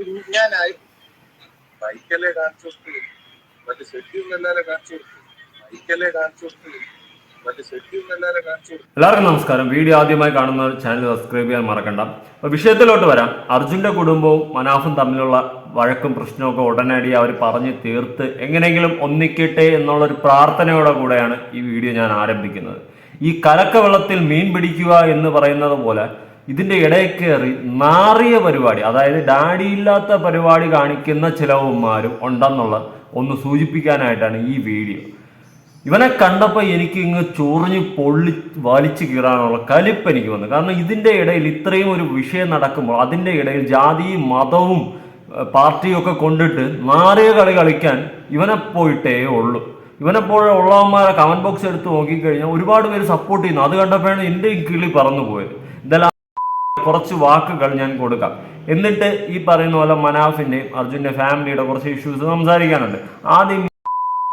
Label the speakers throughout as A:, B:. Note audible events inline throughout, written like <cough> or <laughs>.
A: അപ്പൊ ഞാനായി ബൈക്കല്ലേ കാണിച്ചു കൊടുത്ത് മറ്റേ ഷെഡ്യൂൾ എല്ലാരെ കാണിച്ചു കൊടുത്തു ബൈക്കല്ലേ കാണിച്ചു
B: എല്ലാവർക്കും നമസ്കാരം. വീഡിയോ ആദ്യമായി കാണുന്ന ചാനൽ സബ്സ്ക്രൈബ് ചെയ്യാൻ മറക്കണ്ട. അപ്പോൾ വിഷയത്തിലോട്ട് വരാം. അർജുന്റെ കുടുംബവും മനാഫും തമ്മിലുള്ള വഴക്കും പ്രശ്നമൊക്കെ ഉടനടി അവർ പറഞ്ഞ് തീർത്ത് എങ്ങനെയെങ്കിലും ഒന്നിക്കട്ടെ എന്നുള്ള ഒരു പ്രാർത്ഥനയോടെ കൂടെയാണ് ഈ വീഡിയോ ഞാൻ ആരംഭിക്കുന്നത്. ഈ കലക്കവെള്ളത്തിൽ മീൻ പിടിക്കുക എന്ന് പറയുന്നത് പോലെ ഇതിന്റെ ഇടയിൽ കയറി നാറിയ പരിപാടി അതായത് ഡാഡിയില്ലാത്ത പരിപാടി കാണിക്കുന്ന ചിലവന്മാരും ഉണ്ടെന്നുള്ള ഒന്ന് സൂചിപ്പിക്കാനായിട്ടാണ് ഈ വീഡിയോ. ഇവനെ കണ്ടപ്പോൾ എനിക്ക് ഇങ്ങ് ചൊറിഞ്ഞ് പൊള്ളി വലിച്ചു കീറാനുള്ള കലിപ്പ് എനിക്ക് വന്നു. കാരണം ഇതിന്റെ ഇടയിൽ ഇത്രയും ഒരു വിഷയം നടക്കുമ്പോൾ അതിന്റെ ഇടയിൽ ജാതിയും മതവും പാർട്ടിയൊക്കെ കൊണ്ടിട്ട് നാറിയ കളി കളിക്കാൻ ഇവനെ പോയിട്ടേ ഉള്ളൂ. ഇവനെപ്പോഴും ഉള്ളവന്മാരെ കമന്റ് ബോക്സ് എടുത്ത് നോക്കിക്കഴിഞ്ഞാൽ ഒരുപാട് പേര് സപ്പോർട്ട് ചെയ്യുന്നു. അത് കണ്ടപ്പോഴാണ് എന്റെയും കിളി പറന്നു പോയത് ഇതെല്ലാം കുറച്ച് വാക്കുകൾ ഞാൻ കൊടുക്കാം. എന്നിട്ട് ഈ പറയുന്ന പോലെ മനാഫിന്റെയും അർജുന്റെ ഫാമിലിയുടെ കുറച്ച് ഇഷ്യൂസ് സംസാരിക്കാനുണ്ട്. ആദ്യം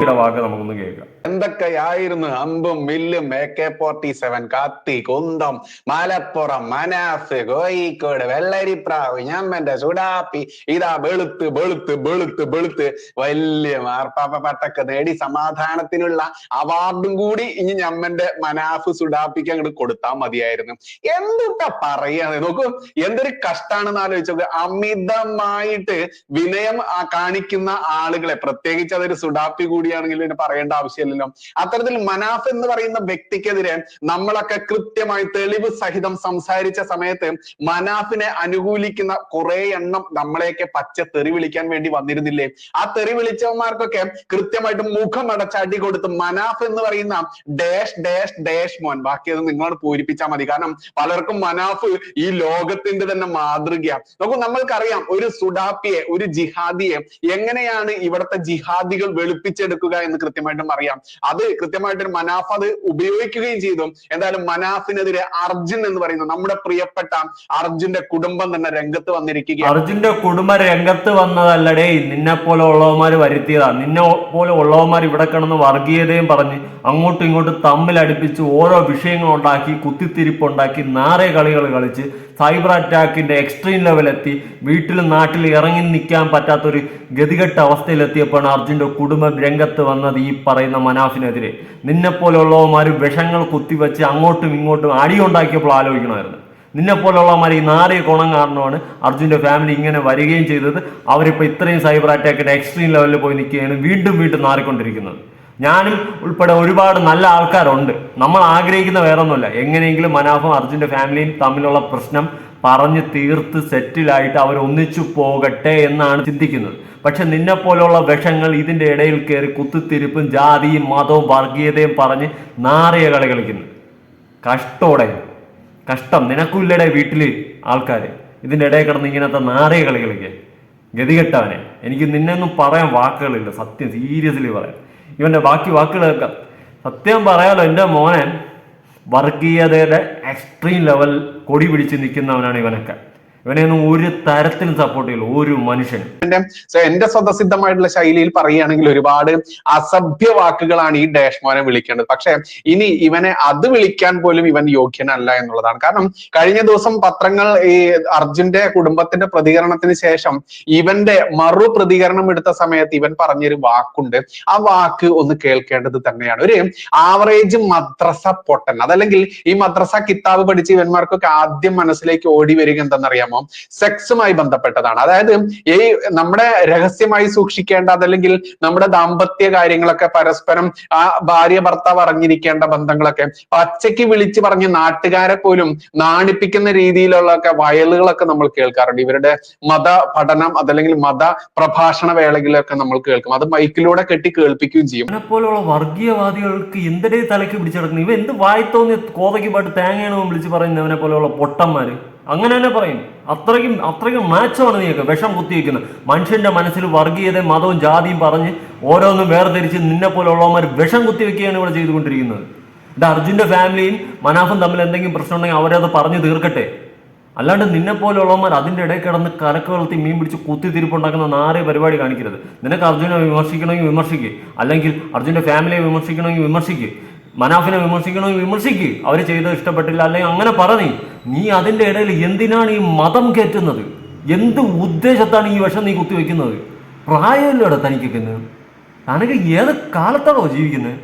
B: <laughs> വാക്ക് നമുക്കൊന്ന് കേൾക്കാം.
C: എന്തൊക്കെയായിരുന്നു അമ്പും മില്ലും എ കെ ഫോർട്ടി സെവൻ കത്തി കുന്തം മലപ്പുറം മനാസ് കോഴിക്കോട് വെള്ളരിപ്രാവ് ഞമ്മന്റെ സുഡാപ്പി ഇതാ വെളുത്ത് വെളുത്ത് വെളുത്ത് വെളുത്ത്. വലിയ മാർപ്പാപ്പ പട്ടൊക്കെ നേടി സമാധാനത്തിനുള്ള അവാർഡും കൂടി ഇനി ഞമ്മന്റെ മനാഫ് സുഡാപ്പിക്ക് അങ്ങോട്ട് കൊടുത്താൽ മതിയായിരുന്നു. എന്തൊക്കെ പറയാ നോക്കൂ എന്തൊരു കഷ്ടാണെന്ന് ആലോചിച്ചത് അമിതമായിട്ട് വിനയം കാണിക്കുന്ന ആളുകളെ പ്രത്യേകിച്ച് അതൊരു സുഡാപ്പി കൂടിയാണെങ്കിൽ പറയേണ്ട ആവശ്യമില്ലല്ലോ അത്തരത്തിൽ മനാഫ് എന്ന് പറയുന്ന വ്യക്തിക്കെതിരെ നമ്മളൊക്കെ കൃത്യമായി തെളിവ് സഹിതം സംസാരിച്ച സമയത്ത് മനാഫിനെ അനുകൂലിക്കുന്ന കുറെ എണ്ണം നമ്മളെയൊക്കെ പച്ച തെറി വിളിക്കാൻ വേണ്ടി വന്നിരുന്നില്ലേ? ആ തെറി വിളിച്ചവന്മാർക്കൊക്കെ കൃത്യമായിട്ട് മുഖം അടി കൊടുത്ത് മനാഫ് എന്ന് പറയുന്ന ഡാഷ് ഡാഷ് ഡാഷ് മോൻ. ബാക്കിയത് നിങ്ങളോട് പൂരിപ്പിച്ചാൽ മതി. കാരണം പലർക്കും മനാഫ് ഈ ലോകത്തിന്റെ തന്നെ മാതൃകയാണ് നോക്കൂ നമ്മൾക്കറിയാം ഒരു സുഡാപ്പിയെ ഒരു ജിഹാദിയെ എങ്ങനെയാണ് ഇവിടുത്തെ ജിഹാദികൾ വെളുപ്പിച്ചെടുക്കുക എന്ന് കൃത്യമായിട്ടും അറിയാം. അത് കൃത്യമായിട്ട് മനാഫ് അത് ഉപയോഗിക്കുകയും ചെയ്തു. എന്തായാലും മനാഫിനെതിരെ അർജുൻ എന്ന് പറയുന്ന നമ്മുടെ പ്രിയപ്പെട്ട അർജുന്റെ കുടുംബം തന്നെ രംഗത്ത് വന്നിരിക്കുകയാണ്.
B: അർജുന്റെ കുടുംബം രംഗത്ത് വന്നതല്ലടേ നിന്നെ പോലെ ഉള്ളവന്മാർ വരുത്തിയതാ. നിന്നെ പോലെ ഉള്ളവന്മാർ ഇവിടെ കിടന്ന് വർഗീയതയും പറഞ്ഞ് അങ്ങോട്ടും ഇങ്ങോട്ടും തമ്മിലടുപ്പിച്ച് ഓരോ വിഷയങ്ങൾ ഉണ്ടാക്കി കുത്തിത്തിരിപ്പുണ്ടാക്കി നാറെ കളികൾ കളിച്ച് സൈബർ അറ്റാക്കിന്റെ എക്സ്ട്രീം ലെവലെത്തി വീട്ടിലും നാട്ടിലും ഇറങ്ങി നിൽക്കാൻ പറ്റാത്തൊരു ഗതികെട്ട അവസ്ഥയിലെത്തിയപ്പോഴാണ് അർജുന്റെ കുടുംബം രംഗത്ത് വന്നത് ഈ പറയുന്ന മനാഫിനെതിരെ. നിന്നെപ്പോലുള്ളവന്മാരും പോലെയുള്ളവന്മാർ വിഷങ്ങൾ കുത്തിവെച്ച് അങ്ങോട്ടും ഇങ്ങോട്ടും അടിയുണ്ടാക്കിയപ്പോൾ ആലോചിക്കണമായിരുന്നു. നിന്നെപ്പോലുള്ളമാർ ഈ നാറിയ ഗുണം കാരണമാണ് അർജുന്റെ ഫാമിലി ഇങ്ങനെ വരികയും ചെയ്തത്. അവരിപ്പോൾ ഇത്രയും സൈബർ അറ്റാക്കിന്റെ എക്സ്ട്രീം ലെവലിൽ പോയി നിൽക്കുകയാണ് വീണ്ടും വീണ്ടും നാറിക്കൊണ്ടിരിക്കുന്നത്. ഞാനും ഉൾപ്പെടെ ഒരുപാട് നല്ല ആൾക്കാരുണ്ട്. നമ്മൾ ആഗ്രഹിക്കുന്ന വേറൊന്നുമില്ല. എങ്ങനെയെങ്കിലും മനാഫും അർജുന്റെ ഫാമിലിയും തമ്മിലുള്ള പ്രശ്നം പറഞ്ഞ് തീർത്ത് സെറ്റിലായിട്ട് അവർ ഒന്നിച്ചു പോകട്ടെ എന്നാണ് ചിന്തിക്കുന്നത്. പക്ഷെ നിന്നെ പോലെയുള്ള വിഷങ്ങൾ ഇതിന്റെ ഇടയിൽ കയറി കുത്തിത്തിരിപ്പും ജാതിയും മതവും വർഗീയതയും പറഞ്ഞ് നാറിയ കളി കളിക്കുന്നു. കഷ്ടോടെ. കഷ്ടം. നിനക്കുമില്ലടെ വീട്ടിൽ ആൾക്കാർ ഇതിന്റെ ഇടയിൽ കിടന്ന് ഇങ്ങനത്തെ നാറിയ കളി കളിക്കുക ഗതികെട്ടവനെ. എനിക്ക് നിന്നെ ഒന്നും പറയാൻ വാക്കുകളില്ല. സത്യം സീരിയസ്ലി പറയാം. ഇവന്റെ ബാക്കി വാക്കുകൾ കേൾക്കാം. സത്യം പറയാലോ എന്റെ മോനെ വർഗീയതയുടെ എക്സ്ട്രീം ലെവൽ കൊടി പിടിച്ച് നിൽക്കുന്നവനാണ് ഇവനൊക്കെ. ഇവനെയൊന്നും ഒരു തരത്തിലും സപ്പോർട്ട് ചെയ്യില്ല. ഒരു മനുഷ്യനും.
C: എന്റെ സ്വതസിദ്ധമായിട്ടുള്ള ശൈലിയിൽ പറയുകയാണെങ്കിൽ ഒരുപാട് അസഭ്യ വാക്കുകളാണ് ഈ ഡാഷ്മോനെ വിളിക്കേണ്ടത്. പക്ഷെ ഇനി ഇവനെ അത് വിളിക്കാൻ പോലും ഇവൻ യോഗ്യനല്ല എന്നുള്ളതാണ്. കാരണം കഴിഞ്ഞ ദിവസം പത്രങ്ങൾ ഈ അർജുന്റെ കുടുംബത്തിന്റെ പ്രതികരണത്തിന് ശേഷം ഇവന്റെ മറു പ്രതികരണം എടുത്ത സമയത്ത് ഇവൻ പറഞ്ഞൊരു വാക്കുണ്ട്. ആ വാക്ക് ഒന്ന് കേൾക്കേണ്ടത് തന്നെയാണ്. ഒരു ആവറേജ് മദ്രസ പൊട്ടൻ. അതല്ലെങ്കിൽ ഈ മദ്രസ കിതാബ് പഠിച്ച് ഇവന്മാർക്കൊക്കെ ആദ്യം മനസ്സിലേക്ക് ഓടി വരിക എന്തെന്നറിയാമോ? സെക്സുമായി ബന്ധപ്പെട്ടതാണ്. അതായത് ഈ നമ്മുടെ രഹസ്യമായി സൂക്ഷിക്കേണ്ട അതല്ലെങ്കിൽ നമ്മുടെ ദാമ്പത്യ കാര്യങ്ങളൊക്കെ പരസ്പരം ആ ഭാര്യ ഭർത്താവ് അറിഞ്ഞിരിക്കേണ്ട ബന്ധങ്ങളൊക്കെ പച്ചയ്ക്ക് വിളിച്ചു പറഞ്ഞ് നാട്ടുകാരെ പോലും നാണിപ്പിക്കുന്ന രീതിയിലുള്ളൊക്കെ വയലുകളൊക്കെ നമ്മൾ കേൾക്കാറുണ്ട്. ഇവരുടെ മത പഠനം അതല്ലെങ്കിൽ മത പ്രഭാഷണ വേളകളിലൊക്കെ നമ്മൾ കേൾക്കും. അത് മൈക്കിലൂടെ കെട്ടി കേൾപ്പിക്കുകയും ചെയ്യും.
B: പോലുള്ള വർഗീയവാദികൾക്ക് എന്തിനേ തലയ്ക്ക് പിടിച്ചെടുക്കുന്നു ഇവ എന്ത് വായിത്തോന്നി കോതയ്ക്ക് പാട്ട് തേങ്ങയാണെന്ന് വിളിച്ച് പറയുന്നവനെ പോലെയുള്ള പൊട്ടന്മാര്? അങ്ങനെ തന്നെ പറയും. അത്രയ്ക്കും അത്രയ്ക്കും മാച്ചമാണ് നീയൊക്കെ. വിഷം കുത്തിവെക്കുന്നത് മനുഷ്യന്റെ മനസ്സിൽ വർഗീയതയും മതവും ജാതിയും പറഞ്ഞ് ഓരോന്നും വേർതിരിച്ച് നിന്നെ പോലുള്ളവന്മാർ വിഷം കുത്തിവെക്കുകയാണ് ഇവിടെ ചെയ്തുകൊണ്ടിരിക്കുന്നത്. ഇത് അർജുന്റെ ഫാമിലിയും മനാഫും തമ്മിൽ എന്തെങ്കിലും പ്രശ്നം ഉണ്ടെങ്കിൽ അവരത് പറഞ്ഞു തീർക്കട്ടെ. അല്ലാണ്ട് നിന്നെ പോലുള്ളവന്മാർ അതിന്റെ ഇടയിൽ കിടന്ന് കരക്ക് വളർത്തി മീൻ പിടിച്ച് കുത്തിത്തിരിപ്പുണ്ടാക്കുന്ന നാരെ പരിപാടി കാണിക്കരുത്. നിനക്ക് അർജുനെ വിമർശിക്കണമെങ്കിൽ വിമർശിക്കുക അല്ലെങ്കിൽ അർജുന്റെ ഫാമിലിയെ വിമർശിക്കണമെങ്കിൽ വിമർശിക്കുക മനാഫിനെ വിമർശിക്കണോ? വിമർശിക്കുക അവർ ചെയ്തത് ഇഷ്ടപ്പെട്ടില്ല. അല്ലെങ്കിൽ അങ്ങനെ പറഞ്ഞു നീ. അതിന്റെ ഇടയിൽ എന്തിനാണ് ഈ മതം കയറ്റുന്നത്? എന്ത് ഉദ്ദേശത്താണ് ഈ വിഷം നീ കുത്തിവെക്കുന്നത്? പ്രായമല്ലോടെ തനിക്കൊക്കെ? തനിക്ക് ഏത് കാലത്താണോ ജീവിക്കുന്നത്?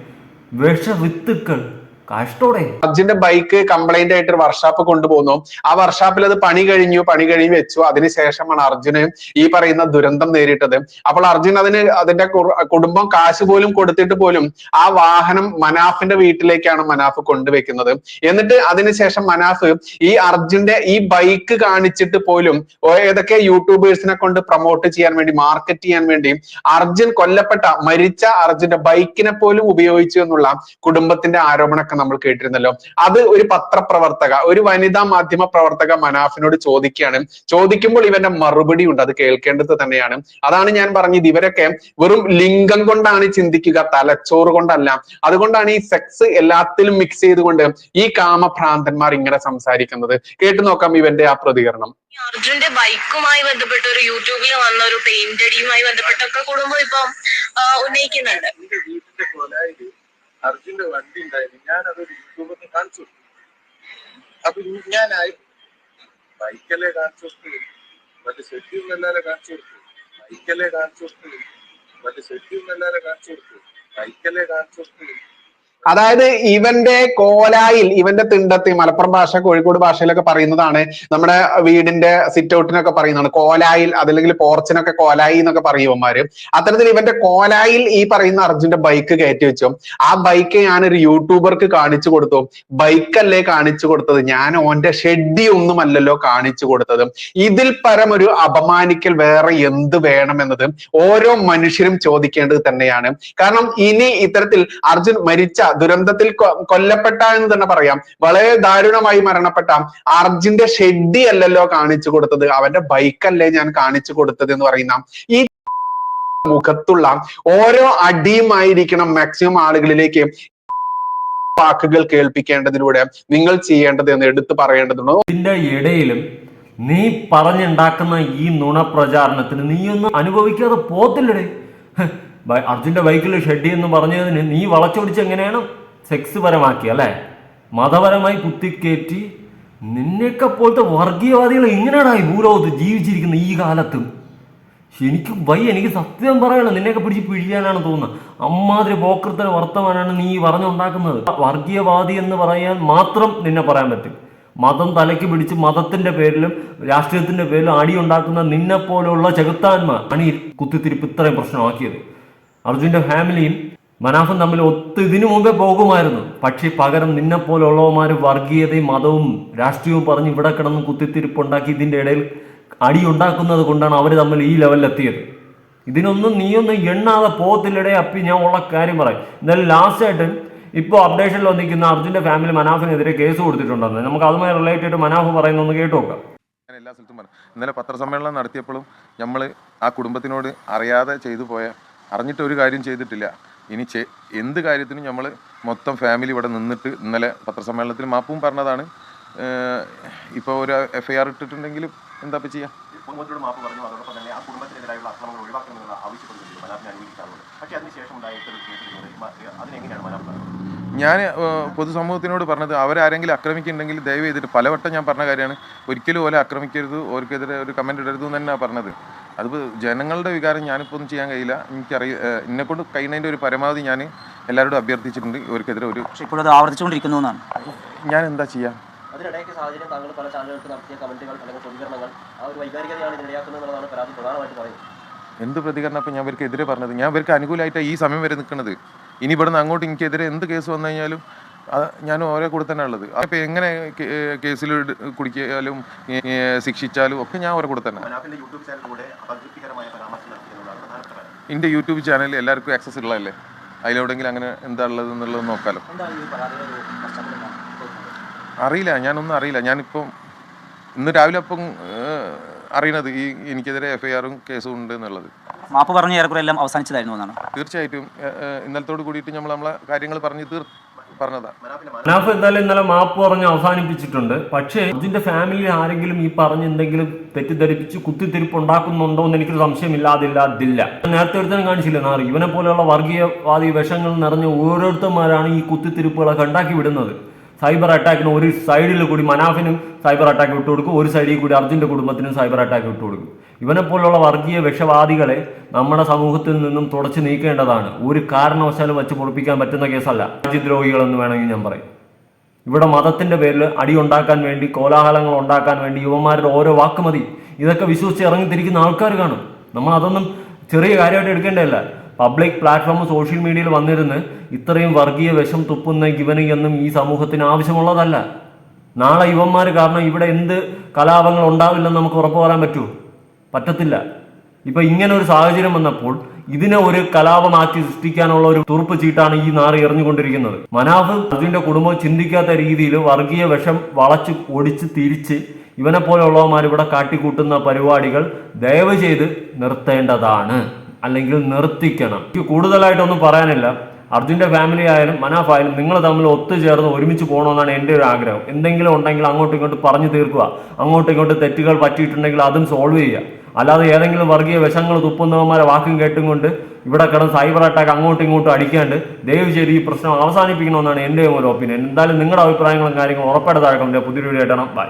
B: വിഷവിത്തുക്കൾ. കഷ്ടോടെ.
C: അർജുന്റെ ബൈക്ക് കംപ്ലൈന്റ് ആയിട്ട് വർഷാപ്പ് കൊണ്ടുപോകുന്നു ആ വർഷാപ്പിൽ അത് പണി കഴിഞ്ഞു പണി കഴിഞ്ഞ് വെച്ചു. അതിനുശേഷമാണ് അർജുന് ഈ പറയുന്ന ദുരന്തം നേരിട്ടത്. അപ്പോൾ അർജുൻ അതിന് അതിന്റെ കുടുംബം കാശ് പോലും കൊടുത്തിട്ട് പോലും ആ വാഹനം മനാഫിന്റെ വീട്ടിലേക്കാണ് മനാഫ് കൊണ്ടുവെക്കുന്നത്. എന്നിട്ട് അതിനുശേഷം മനാഫ് ഈ അർജുന്റെ ഈ ബൈക്ക് കാണിച്ചിട്ട് പോലും ഏതൊക്കെ യൂട്യൂബേഴ്സിനെ കൊണ്ട് പ്രൊമോട്ട് ചെയ്യാൻ വേണ്ടി മാർക്കറ്റ് ചെയ്യാൻ വേണ്ടി അർജുൻ കൊല്ലപ്പെട്ട മരിച്ച അർജുന്റെ ബൈക്കിനെ പോലും ഉപയോഗിച്ചു എന്നുള്ള കുടുംബത്തിന്റെ ആരോപണമൊക്കെ നമ്മൾ കേട്ടിരുന്നല്ലോ. അത് ഒരു പത്രപ്രവർത്തക ഒരു വനിതാ മാധ്യമ പ്രവർത്തക മനാഫിനോട് ചോദിക്കുകയാണ്. ചോദിക്കുമ്പോൾ ഇവന്റെ മറുപടി ഉണ്ട് അത് കേൾക്കേണ്ടത് തന്നെയാണ്. അതാണ് ഞാൻ പറഞ്ഞത്. ഇവരൊക്കെ വെറും ലിംഗം കൊണ്ടാണ് ചിന്തിക്കുക തലച്ചോറ് കൊണ്ടല്ല. അതുകൊണ്ടാണ് ഈ സെക്സ് എല്ലാത്തിലും മിക്സ് ചെയ്തുകൊണ്ട് ഈ കാമഭ്രാന്തന്മാർ ഇങ്ങനെ സംസാരിക്കുന്നത്. കേട്ടു നോക്കാം ഇവന്റെ ആ പ്രതികരണം.
D: അർജുന്റെ ബൈക്കുമായി ബന്ധപ്പെട്ട ഒരു യൂട്യൂബിൽ വന്ന ഒരു പെയിന്റ് അടിയുമായി ബന്ധപ്പെട്ടൊക്കെ കുടുംബം ഇപ്പം ഉന്നയിക്കുന്നുണ്ട്.
A: അർജുന്റെ വണ്ടി ഉണ്ടായിരുന്നു. ഞാൻ അതൊരു യൂട്യൂബറിന് കാണിച്ചു. അപ്പൊ ഞാനായി ബൈക്കല്ലേ കാണിച്ചു കൊടുത്തു. മറ്റേ എല്ലാരെ കാണിച്ചു കൊടുത്തു. ബൈക്കല്ലേ കാണിച്ചു കൊടുത്തു. മറ്റേ എല്ലാരെ കാണിച്ചു കൊടുത്തു. ബൈക്കല്ലേ കാണിച്ചു കൊടുത്തു.
C: അതായത് ഇവന്റെ കോലായിൽ ഇവന്റെ തിണ്ടത്തിൽ മലപ്പുറം ഭാഷ കോഴിക്കോട് ഭാഷയിലൊക്കെ പറയുന്നതാണ് നമ്മുടെ വീടിന്റെ സിറ്റ് ഔട്ടിനൊക്കെ പറയുന്നതാണ്. കോലായിൽ അതല്ലെങ്കിൽ പോർച്ചിനൊക്കെ കോലായി എന്നൊക്കെ പറയുവന്മാര് അത്തരത്തിൽ ഇവന്റെ കോലായിൽ ഈ പറയുന്ന അർജുന്റെ ബൈക്ക് കയറ്റി വെച്ചു. ആ ബൈക്ക് ഒരു യൂട്യൂബർക്ക് കാണിച്ചു കൊടുത്തു. ബൈക്കല്ലേ കാണിച്ചു കൊടുത്തത്. ഞാൻ ഓന്റെ ഷെഡി ഒന്നുമല്ലല്ലോ കാണിച്ചു കൊടുത്തത്. ഇതിൽ പരം ഒരു അപമാനിക്കൽ വേറെ എന്ത് വേണമെന്നത് ഓരോ മനുഷ്യരും ചോദിക്കേണ്ടത് തന്നെയാണ്. കാരണം ഇനി ഇത്തരത്തിൽ അർജുൻ മരിച്ച ദുരന്തത്തിൽ കൊല്ലപ്പെട്ട എന്ന് തന്നെ പറയാം. വളരെ ദാരുണമായി മരണപ്പെട്ട അർജുന്റെ ഷെഡി അല്ലല്ലോ കാണിച്ചു കൊടുത്തത്. അവന്റെ ബൈക്കല്ലേ ഞാൻ കാണിച്ചു കൊടുത്തത് എന്ന് പറയുന്ന ഈ മുഖത്തുള്ള ഓരോ അടിയുമായിരിക്കണം മാക്സിമം ആളുകളിലേക്ക് വാക്കുകൾ കേൾപ്പിക്കേണ്ടതിലൂടെ നിങ്ങൾ ചെയ്യേണ്ടത് എന്ന് എടുത്തു പറയേണ്ടതുണ്ട്.
B: ഇതിന്റെ ഇടയിലും നീ പറഞ്ഞുണ്ടാക്കുന്ന ഈ നുണപ്രചാരണത്തിന് നീയൊന്നും അനുഭവിക്കാതെ പോത്തില്ലടേ അർജുന്റെ ബൈക്കിൽ ഷെഡി എന്ന് പറഞ്ഞതിന് നീ വളച്ചൊടിച്ച് എങ്ങനെയാണ് സെക്സ് പരമാക്കി അല്ലേ? മതപരമായി കുത്തിക്കയറ്റി നിന്നെയൊക്കെ പോലത്തെ വർഗീയവാദികൾ ഇങ്ങനെയാടാ ഭൂലോകത്ത് ജീവിച്ചിരിക്കുന്ന ഈ കാലത്ത്? എനിക്ക് വയ്യ എനിക്ക് സത്യം പറയണം നിന്നെയൊക്കെ പിടിച്ച് പിഴിയാനാണ് തോന്നുന്നത്. അമ്മാതിരി പോക്കൃത്തിന് വർത്തമാനാണ് നീ പറഞ്ഞുണ്ടാക്കുന്നത്. വർഗീയവാദി എന്ന് പറയാൻ മാത്രം നിന്നെ പറയാൻ പറ്റും. മതം തലയ്ക്ക് പിടിച്ച് മതത്തിന്റെ പേരിലും രാഷ്ട്രീയത്തിന്റെ പേരിലും അടിയുണ്ടാക്കുന്ന നിന്നെ പോലെയുള്ള ചെകുത്താന്മാർ. ഈ കുത്തിത്തിരിപ്പ് ഇത്രയും പ്രശ്നമാക്കിയത്. അർജുന്റെ ഫാമിലിയും മനാഫും തമ്മിൽ ഒത്ത് ഇതിനു മുമ്പേ പോകുമായിരുന്നു. പക്ഷേ പകരം നിന്നെ പോലുള്ളവന്മാർ വർഗീയതയും മതവും രാഷ്ട്രീയവും പറഞ്ഞ് ഇവിടെ കിടന്ന് കുത്തിത്തിരിപ്പുണ്ടാക്കി ഇതിന്റെ ഇടയിൽ അടി ഉണ്ടാക്കുന്നത് കൊണ്ടാണ് അവർ തമ്മിൽ ഈ ലെവലിലെത്തിയത് ഇതിനൊന്നും നീയൊന്നും എണ്ണാതെ പോകത്തില്ലടേ അപ്പി ഞാൻ ഉള്ള കാര്യം പറയും. എന്നാലും ലാസ്റ്റായിട്ട് ഇപ്പോൾ അപ്ഡേഷനിൽ വന്നിരിക്കുന്ന അർജുന്റെ ഫാമിലി മനാഫിനെതിരെ കേസ് കൊടുത്തിട്ടുണ്ടെന്ന്. നമുക്ക് അതുമായി റിലേറ്റ് ആയിട്ട് മനാഫ് പറയുന്നൊന്ന് കേട്ടു നോക്കാം.
E: എല്ലാ സ്ഥലത്തും പറഞ്ഞു. ഇന്നലെ പത്രസമ്മേളനം നടത്തിയപ്പോഴും നമ്മൾ ആ കുടുംബത്തിനോട് അറിയാതെ ചെയ്തു പോയ അറിഞ്ഞിട്ട് ഒരു കാര്യം ചെയ്തിട്ടില്ല. ഇനി ചെ എന്ത് കാര്യത്തിനും നമ്മൾ മൊത്തം ഫാമിലി ഇവിടെ നിന്നിട്ട് ഇന്നലെ പത്രസമ്മേളനത്തിൽ മാപ്പും പറഞ്ഞതാണ്. ഇപ്പോൾ ഒരു എഫ് ഐ ആർ ഇട്ടിട്ടുണ്ടെങ്കിലും എന്താ ഇപ്പം ചെയ്യുക
F: കുടുംബത്തിനോട് മാപ്പ് പറഞ്ഞു. അതോടൊപ്പം തന്നെ ആ കുടുംബത്തിനെതിരായുള്ള ആവശ്യപ്പെടുന്നുണ്ട് അനുവദിക്കാറുണ്ട് പക്ഷേ അതിനുശേഷം അതിനെങ്ങനെയാണ്
E: ഞാൻ പൊതുസമൂഹത്തിനോട് പറഞ്ഞത് അവരാരെങ്കിലും ആക്രമിക്കുന്നുണ്ടെങ്കിൽ ദയവ് ചെയ്തിട്ട് പലവട്ടം ഞാൻ പറഞ്ഞ കാര്യമാണ്. ഒരിക്കലും ഓലെ ആക്രമിക്കരുത് ഓർക്കെതിരെ ഒരു കമന്റ് ഇടരുത് എന്ന് തന്നെയാണ് പറഞ്ഞത്. അതിപ്പോൾ ജനങ്ങളുടെ വികാരം ഞാനിപ്പോൾ ഒന്നും ചെയ്യാൻ കഴിയില്ല. എനിക്കറിയ എന്നെക്കൊണ്ട് കഴിയുന്നതിന്റെ ഒരു പരമാവധി ഞാൻ എല്ലാവരോടും അഭ്യർത്ഥിച്ചിട്ടുണ്ട്. ഇവർക്കെതിരെ ഒരു
G: പക്ഷെ ഇപ്പോഴത് ആവർത്തിച്ചുകൊണ്ടിരിക്കുന്നു എന്നാണ്.
E: ഞാൻ എന്താ ചെയ്യാം?
F: അതിനിടയ്ക്ക് സാഹചര്യം താങ്കൾ പല ചാനലുകൾക്ക് നടത്തിയ കമന്റുകൾ അല്ലെങ്കിൽ പ്രതികരണങ്ങൾ ആ ഒരു വൈകാരികതയാണ് ഇതിനിടയാക്കുന്നത് എന്നുള്ളതാണ് പരാതി പ്രധാനമായിട്ട് പറയുന്നത്.
E: എന്ത് പ്രതികരണം? അപ്പം ഞാൻ ഇവർക്ക് എതിരെ പറഞ്ഞത്. ഞാൻ ഇവർക്ക് അനുകൂലമായിട്ടാണ് ഈ സമയം വരെ നിൽക്കുന്നത് ഇനി ഇവിടുന്ന് അങ്ങോട്ട് എനിക്കെതിരെ എന്ത് കേസ് വന്നു കഴിഞ്ഞാലും ഞാൻ ഓരോ കൂടെ തന്നെ ഉള്ളത്. അപ്പൊ എങ്ങനെ കേസിൽ കുടിക്കാലും ശിക്ഷിച്ചാലും ഒക്കെ ഞാൻ ഓരോ കൂടെ തന്നെ
F: എന്റെ യൂട്യൂബ്
E: എന്റെ ചാനൽ എല്ലാവർക്കും ആക്സസ് ഉള്ളതല്ലേ? അതിലെവിടെങ്കിലും അങ്ങനെ എന്താ ഉള്ളത് എന്നുള്ളത് നോക്കാലോ. അറിയില്ല ഞാനൊന്നും അറിയില്ല. ഞാനിപ്പം ഇന്ന് രാവിലെ അപ്പം അറിയണത് ഈ എനിക്കെതിരെ എഫ്ഐആറും കേസും ഉണ്ട് എന്നുള്ളത്.
G: മാപ്പ് പറഞ്ഞ ഏറെക്കുറെ എല്ലാം അവസാനിച്ചതായിരുന്നു എന്നാണ്.
E: തീർച്ചയായിട്ടും ഇന്നലത്തോട് കൂടിയിട്ട് നമ്മൾ നമ്മളെ കാര്യങ്ങൾ പറഞ്ഞ് തീർ പറഞ്ഞതാണ്
B: മനാഫ് എന്തായാലും ഇന്നലെ മാപ്പ് പറഞ്ഞ് അവസാനിപ്പിച്ചിട്ടുണ്ട്. പക്ഷേ ഇതിന്റെ ഫാമിലി ആരെങ്കിലും ഈ പറഞ്ഞ് എന്തെങ്കിലും തെറ്റിദ്ധരിപ്പിച്ച് കുത്തിത്തിരിപ്പ് ഉണ്ടാക്കുന്നുണ്ടോ എന്ന് എനിക്കൊരു സംശയമില്ലാതില്ലാതില്ല നേരത്തെ ഒരുത്തനും കാണിച്ചില്ല നാർ ഇവനെ പോലെയുള്ള വർഗീയവാദി വിഷങ്ങൾ നിറഞ്ഞ ഓരോരുത്തന്മാരാണ് ഈ കുത്തിത്തിരിപ്പുകളൊക്കെ ഉണ്ടാക്കി വിടുന്നത്. സൈബർ അറ്റാക്കിന് ഒരു സൈഡിൽ കൂടി മനാഫിനും സൈബർ അറ്റാക്ക് വിട്ടുകൊടുക്കും ഒരു സൈഡിൽ കൂടി അർജുന്റെ കുടുംബത്തിനും സൈബർ അറ്റാക്ക് വിട്ടുകൊടുക്കും. പോലുള്ള വർഗീയ വിഷവാദികളെ നമ്മുടെ സമൂഹത്തിൽ നിന്നും തുടച്ചു നീക്കേണ്ടതാണ്. ഒരു കാരണവശാലും വച്ച് പൊളിപ്പിക്കാൻ പറ്റുന്ന കേസല്ല. രാജ്യദ്രോഹികളെന്ന് വേണമെങ്കിൽ ഞാൻ പറയും. ഇവിടെ മതത്തിന്റെ പേരിൽ അടി ഉണ്ടാക്കാൻ വേണ്ടി കോലാഹലങ്ങൾ ഉണ്ടാക്കാൻ വേണ്ടി യുവന്മാരുടെ ഓരോ വാക്കുമതി ഇതൊക്കെ വിശ്വസിച്ച് ഇറങ്ങിത്തിരിക്കുന്ന ആൾക്കാർ കാണും. നമ്മൾ അതൊന്നും ചെറിയ കാര്യമായിട്ട് എടുക്കേണ്ടതല്ല. പബ്ലിക് പ്ലാറ്റ്ഫോം സോഷ്യൽ മീഡിയയിൽ വന്നിരുന്ന് ഇത്രയും വർഗീയ വിഷം തുപ്പുന്ന ഇവന് എന്നും ഈ സമൂഹത്തിന് ആവശ്യമുള്ളതല്ല. നാളെ യുവന്മാർ കാരണം ഇവിടെ എന്ത് കലാപങ്ങൾ ഉണ്ടാവില്ലെന്ന് നമുക്ക് ഉറപ്പുവരാൻ പറയാൻ പറ്റുമോ പറ്റത്തില്ല. ഇപ്പൊ ഇങ്ങനെ ഒരു സാഹചര്യം വന്നപ്പോൾ ഇതിനെ ഒരു കലാപമാക്കി സൃഷ്ടിക്കാനുള്ള ഒരു തുറുപ്പ് ചീട്ടാണ് ഈ നാറി എറിഞ്ഞുകൊണ്ടിരിക്കുന്നത്. മനാഫ് അതിന്റെ കുടുംബം ചിന്തിക്കാത്ത രീതിയിൽ വർഗീയ വിഷം വളച്ച് ഒടിച്ച് തിരിച്ച് ഇവനെ പോലെയുള്ളവന്മാർ ഇവിടെ കാട്ടിക്കൂട്ടുന്ന പരിപാടികൾ ദയവ് ചെയ്ത് നിർത്തേണ്ടതാണ്. അല്ലെങ്കിൽ നിർത്തിക്കണം. എനിക്ക് കൂടുതലായിട്ടൊന്നും പറയാനില്ല. അർജുന്റെ ഫാമിലി ആയാലും മനാഫ് ആയാലും നിങ്ങൾ തമ്മിൽ ഒത്തുചേർന്ന് ഒരുമിച്ച് പോകണമെന്നാണ് എന്റെ ഒരു ആഗ്രഹം. എന്തെങ്കിലും ഉണ്ടെങ്കിൽ അങ്ങോട്ടും ഇങ്ങോട്ടും പറഞ്ഞു തീർക്കുക. അങ്ങോട്ടും ഇങ്ങോട്ടും തെറ്റുകൾ പറ്റിയിട്ടുണ്ടെങ്കിൽ അതും സോൾവ് ചെയ്യുക. അല്ലാതെ ഏതെങ്കിലും വർഗീയ വിഷങ്ങൾ തുപ്പുന്നവന്മാരെ വാക്കും കേട്ടും കൊണ്ട് ഇവിടെ കിടന്ന് സൈബർ അറ്റാക്ക് അങ്ങോട്ടും ഇങ്ങോട്ടും അടിക്കാണ്ട് ദയവ് ചെയ്ത് ഈ പ്രശ്നം അവസാനിപ്പിക്കണമെന്നാണ് എന്റെ ഒരു ഒപ്പീനിയൻ എന്തായാലും നിങ്ങളുടെ അഭിപ്രായങ്ങളും കാര്യങ്ങളും ഉറപ്പായിട്ട് താഴെ പുതിയൊരു വീഡിയോ ആയിട്ടാണ് ബൈ